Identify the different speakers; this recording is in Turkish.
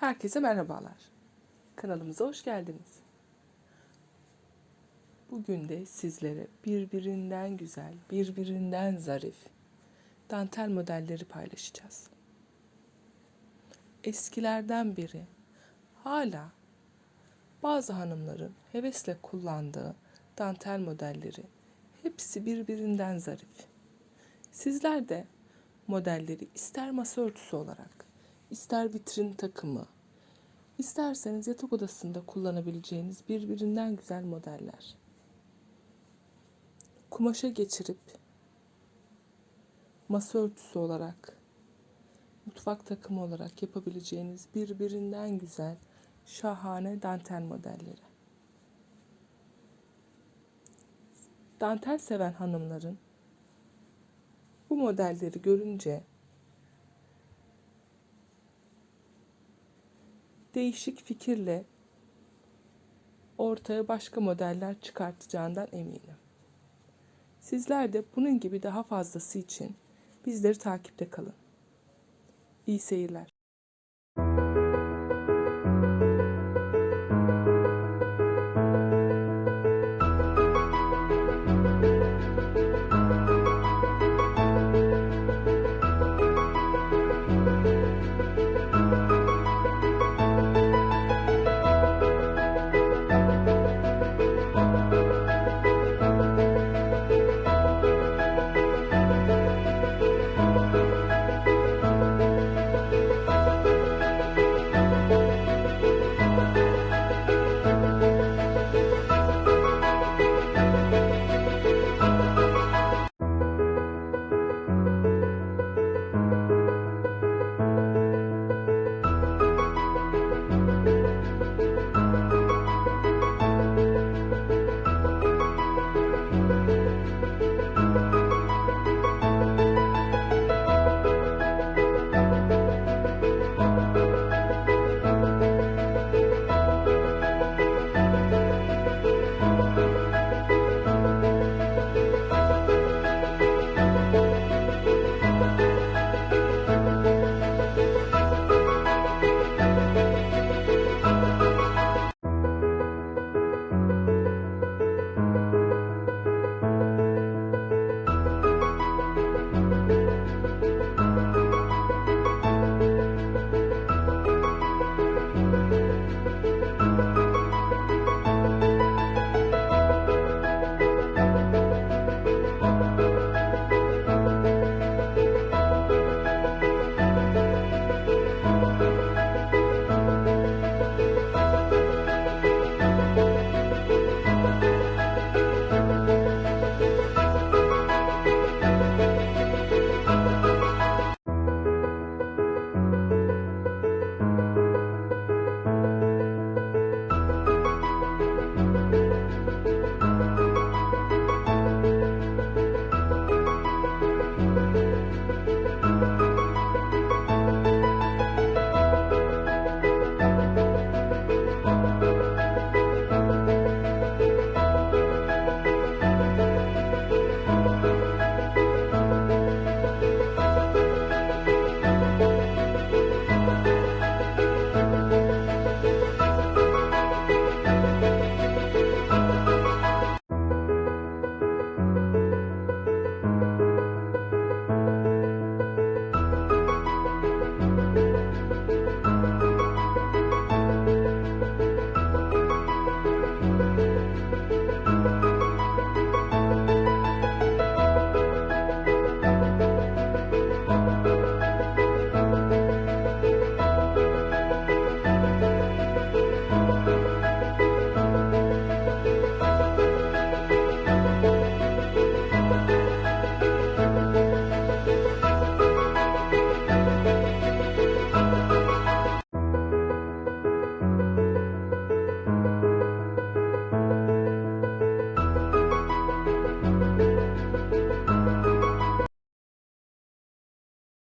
Speaker 1: Herkese merhabalar. Kanalımıza hoş geldiniz. Bugün de sizlere birbirinden güzel, birbirinden zarif dantel modelleri paylaşacağız. Eskilerden beri hala bazı hanımların hevesle kullandığı dantel modelleri hepsi birbirinden zarif. Sizler de modelleri ister masa örtüsü olarak, ister vitrin takımı, isterseniz yatak odasında kullanabileceğiniz birbirinden güzel modeller. Kumaşa geçirip masa örtüsü olarak, mutfak takımı olarak yapabileceğiniz birbirinden güzel, şahane dantel modelleri. Dantel seven hanımların bu modelleri görünce değişik fikirle ortaya başka modeller çıkartacağından eminim. Sizler de bunun gibi daha fazlası için bizleri takipte kalın. İyi seyirler.